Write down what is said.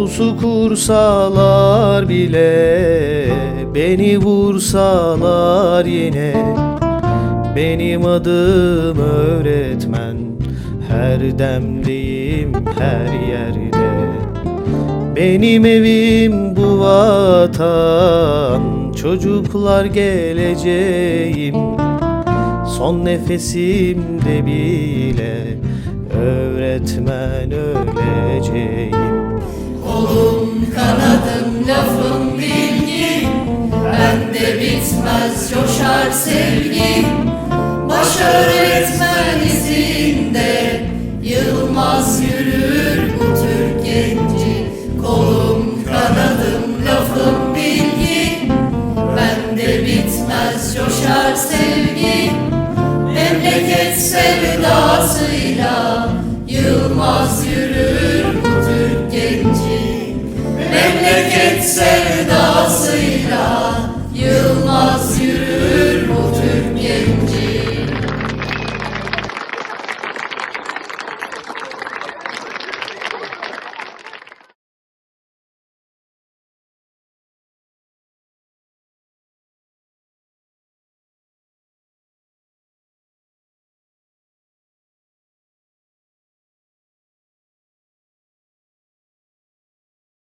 Pusu kursalar bile Beni vursalar yine. Benim adım öğretmen Her demdeyim her yerde. Benim evim bu vatan Çocuklar geleceğim. Son nefesimde bile Öğretmen öleceğim sevgi. Baş öğretmen Yılmaz yürür bu Türk genci. Kolum kanadım lafım bilgi. Bende bitmez coşar sevgi. Memleket sevdasıyla Yılmaz yürür